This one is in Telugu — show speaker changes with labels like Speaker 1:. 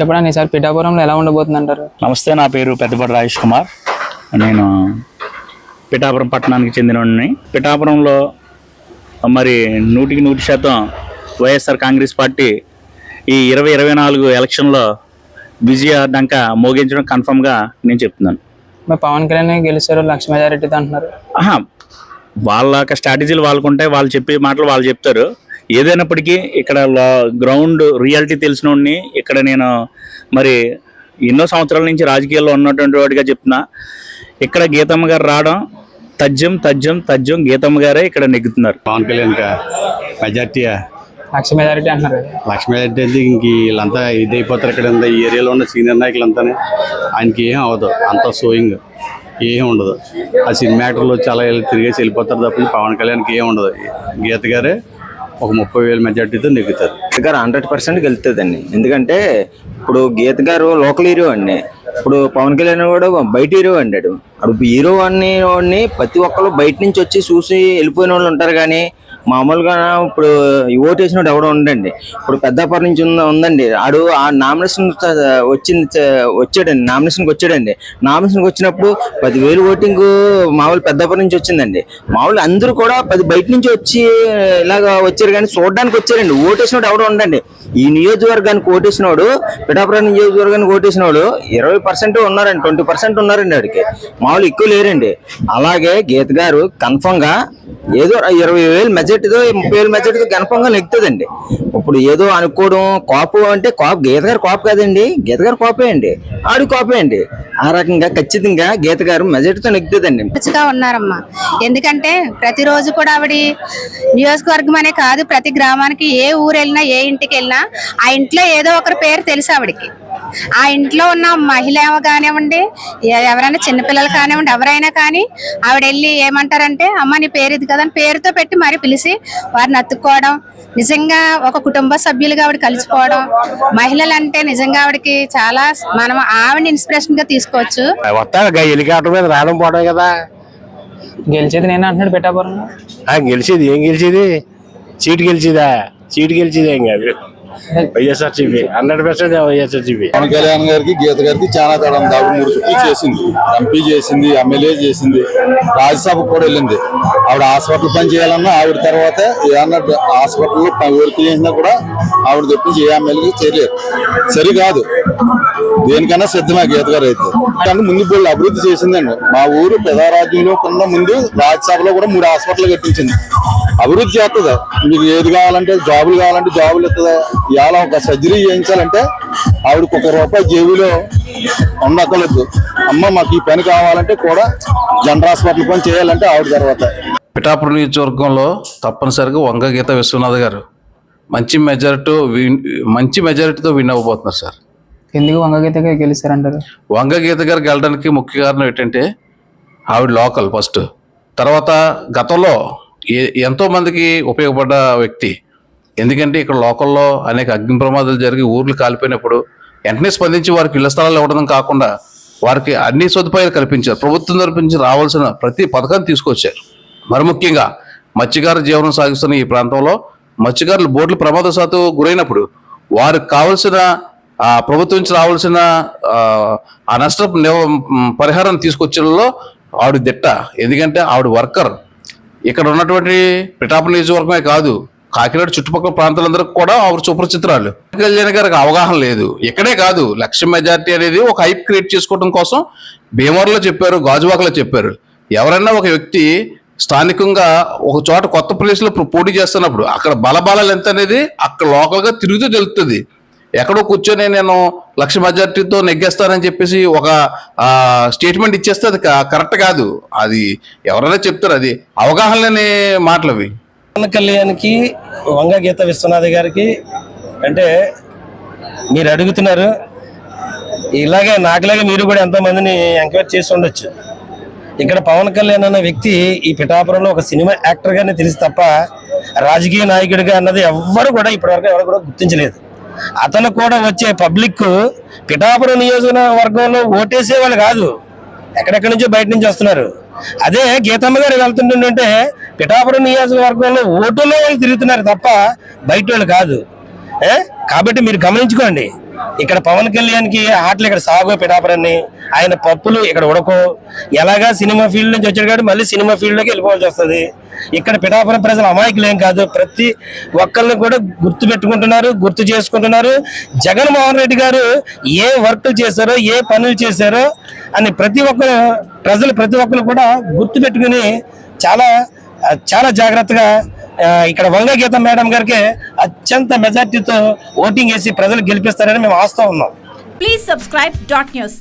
Speaker 1: చెప్పడానికి ఈసారి పిఠాపురంలో ఎలా ఉండబోతుంది అంటారు
Speaker 2: నమస్తే నా పేరు పెద్దపడి రాజేష్ కుమార్. నేను పిఠాపురం పట్టణానికి చెందినవాడిని పిఠాపురంలో మరి నూటికి నూటి శాతం వైఎస్ఆర్ కాంగ్రెస్ పార్టీ ఈ ఇరవై ఇరవై నాలుగు ఎలక్షన్లో విజయ డంక మోగించడం కన్ఫర్మ్గా నేను చెప్తున్నాను.
Speaker 1: మరి పవన్ కళ్యాణ్ గెలిచారు లక్ష మెజారిటీతో అంటున్నారు.
Speaker 2: వాళ్ళ యొక్క స్ట్రాటజీలు వాళ్ళకు ఉంటాయి వాళ్ళు చెప్పే మాటలు వాళ్ళు చెప్తారు. ఏదైనప్పటికీ ఇక్కడ గ్రౌండ్ రియాలిటీ తెలిసిన వాడిని ఇక్కడ నేను మరి ఎన్నో సంవత్సరాల నుంచి రాజకీయాల్లో ఉన్నటువంటి వాడిగా చెప్తున్నా. ఇక్కడ గీతమ్మ గారు రావడం తథ్యం తథ్యం తథ్యం గీతమ్మ గారే ఇక్కడ నెగ్గుతున్నారు.
Speaker 3: పవన్ కళ్యాణ్ కా మెజార్టీ
Speaker 1: లక్ష మెజారిటీ అంటున్నారు
Speaker 3: రెడ్డి అయితే ఇంక వీళ్ళంతా ఇదైపోతారు ఇక్కడ ఉంది. ఈ ఏరియాలో ఉన్న సీనియర్ నాయకులంతా ఆయనకి ఏం అవ్వదు. అంత సోయింగ్ ఏం ఉండదు. ఆ సినిమా యాక్టర్లు వచ్చి అలా వెళ్ళి తిరిగేసి వెళ్ళిపోతారు తప్ప పవన్ కళ్యాణ్కి ఏం ఉండదు. గీత గారే ఒక ముప్పై వేల మెజార్టీతో నెగ్గుతారు.
Speaker 4: గీత గారు హండ్రెడ్ పర్సెంట్ గెలుతుందండి. ఎందుకంటే ఇప్పుడు గీత గారు లోకల్ హీరో అండి. ఇప్పుడు పవన్ కళ్యాణ్ కూడా బయట హీరో అంటాడు అప్పుడు హీరో అన్ని వాడిని ప్రతి ఒక్కరు బయట నుంచి వచ్చి చూసి వెళ్ళిపోయిన వాళ్ళు ఉంటారు కానీ మామూలుగా ఇప్పుడు ఈ ఓటు వాడు ఎవడో ఉండండి. ఇప్పుడు పెద్దాపురం నుంచి ఉందండి. ఆడు ఆ నామినేషన్ వచ్చింది వచ్చాడండి. నామినేషన్కి వచ్చాడండి. నామినేషన్కి వచ్చినప్పుడు పదివేలు ఓటింగ్ మామూలు పెద్దాపురం నుంచి వచ్చిందండి. మామూలు అందరూ కూడా పది బయట నుంచి వచ్చి ఇలాగ వచ్చారు కానీ చూడడానికి వచ్చారండి. ఓటేసినోడు ఎవడో ఉండండి. ఈ నియోజకవర్గానికి ఓటేసినోడు పిఠాపురం నియోజకవర్గానికి ఓటేసినోడు ఇరవై పర్సెంట్ ఉన్నారండి. ట్వంటీ పర్సెంట్ ఉన్నారండి ఆడికి. మామూలు ఎక్కువ లేరండి. అలాగే గీత గారు కన్ఫర్మ్గా ఏదో ఇరవై వేలు మెజార్టీతో ముప్పై వేలు మెజార్టీతో కన్ఫర్మ్గా ఇప్పుడు ఏదో అనుకోవడం కాపు అంటే కాపు గీత గారు కాపు కాదండి. గీత గారు కాపే అండి. ఆడు కాపే అండి. ఆ రకంగా ఖచ్చితంగా గీత గారు మెజార్టీతో నెగ్గుతుందండి.
Speaker 5: మంచిగా ఉన్నారమ్మా. ఎందుకంటే ప్రతిరోజు కూడా ఆవిడ నియోజకవర్గం అనే కాదు ప్రతి గ్రామానికి ఏ ఊరు వెళ్ళినా ఏ ఇంటికి వెళ్ళినా ఆ ఇంట్లో ఏదో ఒకరి పేరు తెలుసు ఆవిడకి. ఆ ఇంట్లో ఉన్న మహిళ కానివ్వండి ఎవరైనా చిన్నపిల్లలు కానివ్వండి ఎవరైనా కానీ ఆవిడ వెళ్ళి ఏమంటారంటే అమ్మ నీ పేరు ఇది కదా అని పేరుతో పెట్టి మరి పిలిచి వారిని అత్తుక్కోవడం నిజంగా ఒక కుటుంబ సభ్యులుగా ఆవిడ కలిసిపోవడం మహిళలు అంటే నిజంగా ఆవిడకి చాలా మనం ఆవిడని ఇన్స్పిరేషన్గా తీసుకోవచ్చు.
Speaker 6: వస్తాను హెలికాప్టర్ మీద రావడం పోవడం కదా.
Speaker 1: గెలిచేది నేను అంటున్నాడు
Speaker 6: ఆ, గెలిచేది ఏం గెలిచేది? సీట్ గెలిచేదా? సీట్ గెలిచేది ఏం కాదు. వైఎస్ఆర్సీపీ హండ్రెడ్ పర్సెంట్ వైఎస్ఆర్సీపీ
Speaker 7: పవన్ కళ్యాణ్ గారికి గీత గారికి చాలా తడం దాడు మూడు చుట్టూ చేసింది. ఎంపీ చేసింది ఎమ్మెల్యే చేసింది. రాజ్యసభకు కూడా వెళ్ళింది. ఆవిడ హాస్పిటల్ పని చేయాలన్నా ఆవిడ తర్వాత ఏమన్నా హాస్పిటల్లో వర్క్ చేసినా కూడా ఆవిడ తెప్పించి ఏ ఎమ్మెల్యే చేయలేరు సరికాదు. దేనికన్నా సిద్ధమే గీత గారు అయితే. కానీ ముందు బోళ్ళు అభివృద్ధి చేసిందండి. మా ఊరు పెదారాజ్యంలో కన్నా ముందు రాజ్యసభలో కూడా మూడు హాస్పిటల్ కట్టించింది. అభివృద్ధి చేస్తుంది. మీకు ఏది కావాలంటే జాబులు కావాలంటే జాబులు ఇస్తుందా. ఇవాళ ఒక సర్జరీ చేయించాలంటే ఆవిడకి ఒక రూపాయి జేబులో ఉండక్కర్లేదు. అమ్మ మాకు ఈ పని కావాలంటే కూడా జనరల్ హాస్పిటల్ పని చేయాలంటే ఆవిడ తర్వాత.
Speaker 8: పిఠాపురం నియోజకవర్గంలో తప్పనిసరిగా వంగ గీత విశ్వనాథ్ గారు మంచి మెజారిటీ విన్ మంచి మెజారిటీతో విన్ అవ్వబోతున్నారు సార్.
Speaker 1: ఎందుకు వంగగీతగా గెలుస్తారంటారు?
Speaker 8: వంగ గీత గారికి వెళ్ళడానికి ముఖ్య కారణం ఏంటంటే ఆవిడ లోకల్ ఫస్ట్. తర్వాత గతంలో ఎంతో మందికి ఉపయోగపడ్డ వ్యక్తి. ఎందుకంటే ఇక్కడ లోకల్లో అనేక అగ్ని ప్రమాదాలు జరిగి ఊర్లు కాలిపోయినప్పుడు వెంటనే స్పందించి వారికి ఇళ్ళ స్థలాలు ఇవ్వడం కాకుండా వారికి అన్ని సదుపాయాలు కల్పించారు. ప్రభుత్వం తరపు రావాల్సిన ప్రతి పథకాన్ని తీసుకొచ్చారు. మరి ముఖ్యంగా మత్స్యకారు జీవనం సాగిస్తున్న ఈ ప్రాంతంలో మత్స్యకారులు బోట్లు ప్రమాదశాత్తు గురైనప్పుడు వారికి కావలసిన ప్రభుత్వం నుంచి రావాల్సిన ఆ, నష్ట నష్టపు పరిహారం తీసుకొచ్చడంలో ఆవిడ దిట్ట. ఎందుకంటే ఆవిడ వర్కర్. ఇక్కడ ఉన్నటువంటి పిఠాపురం నియోజకవర్గమే కాదు కాకినాడ చుట్టుపక్కల ప్రాంతాలందరికీ కూడా ఆవిడ సుపరిచితురాలు. కళ్యాణ్ గారికి అవగాహన లేదు. ఇక్కడే కాదు లక్ష్య మెజార్టీ అనేది ఒక హైప్ క్రియేట్ చేసుకోవడం కోసం భీమవరంలో చెప్పారు గాజువాకలో చెప్పారు. ఎవరైనా ఒక వ్యక్తి స్థానికంగా ఒక చోట కొత్త ప్లేస్లో పోటీ చేస్తున్నప్పుడు అక్కడ బలబలాలు ఎంత అనేది అక్కడ లోకల్గా తిరుగుతూ తెలుస్తుంది. ఎక్కడో కూర్చొని నేను లక్ష మెజార్టీతో నెగ్గేస్తానని చెప్పేసి ఒక స్టేట్మెంట్ ఇచ్చేస్తే అది కరెక్ట్ కాదు. అది ఎవరైనా చెప్తారు అది అవగాహన లేని మాటలు అవి
Speaker 9: పవన్ కళ్యాణ్కి వంగ గీత విశ్వనాథ్ గారికి అంటే మీరు అడుగుతున్నారు ఇలాగే నాకులాగే మీరు కూడా ఎంతోమందిని ఎంకరేజ్ చేసి ఉండొచ్చు. ఇక్కడ పవన్ కళ్యాణ్ అన్న వ్యక్తి ఈ పిఠాపురంలో ఒక సినిమా యాక్టర్గానే తెలిసి తప్ప రాజకీయ నాయకుడిగా అన్నది ఎవ్వరు కూడా ఇప్పటివరకు ఎవరు కూడా గుర్తించలేదు. అతను కూడా వచ్చే పబ్లిక్ పిఠాపురం నియోజకవర్గంలో ఓటేసే వాళ్ళు కాదు. ఎక్కడెక్కడి నుంచో బయట నుంచి వస్తున్నారు. అదే గీతమ్మ గారు వెళ్తుంటుంటే పిఠాపురం నియోజకవర్గంలో ఓటులో వాళ్ళు తిరుగుతున్నారు తప్ప బయట వాళ్ళు కాదు. ఏ? కాబట్టి మీరు గమనించుకోండి. ఇక్కడ పవన్ కళ్యాణ్కి ఆటలు ఇక్కడ సాగు పిఠాపురాన్ని ఆయన పప్పులు ఇక్కడ ఉడకో. ఎలాగా సినిమా ఫీల్డ్ నుంచి వచ్చాడు కాబట్టి మళ్ళీ సినిమా ఫీల్డ్లోకి వెళ్ళిపోవాల్సి వస్తుంది. ఇక్కడ పిఠాపురం ప్రజలు అమాయకులు ఏం కాదు. ప్రతి ఒక్కరిని కూడా గుర్తు పెట్టుకుంటున్నారు గుర్తు చేసుకుంటున్నారు. జగన్మోహన్ రెడ్డి గారు ఏ వర్క్లు చేశారో ఏ పనులు చేశారో అని ప్రతి ఒక్కరు ప్రజలు ప్రతి ఒక్కరు కూడా గుర్తు పెట్టుకుని చాలా చాలా జాగ్రత్తగా ఇక్కడ వంగ గీత మేడం గారికి అత్యంత మెజార్టీతో ఓటింగ్ వేసి ప్రజలు గెలిపిస్తారని మేము ఆస్తా ఉన్నాం.
Speaker 10: Please subscribe dot news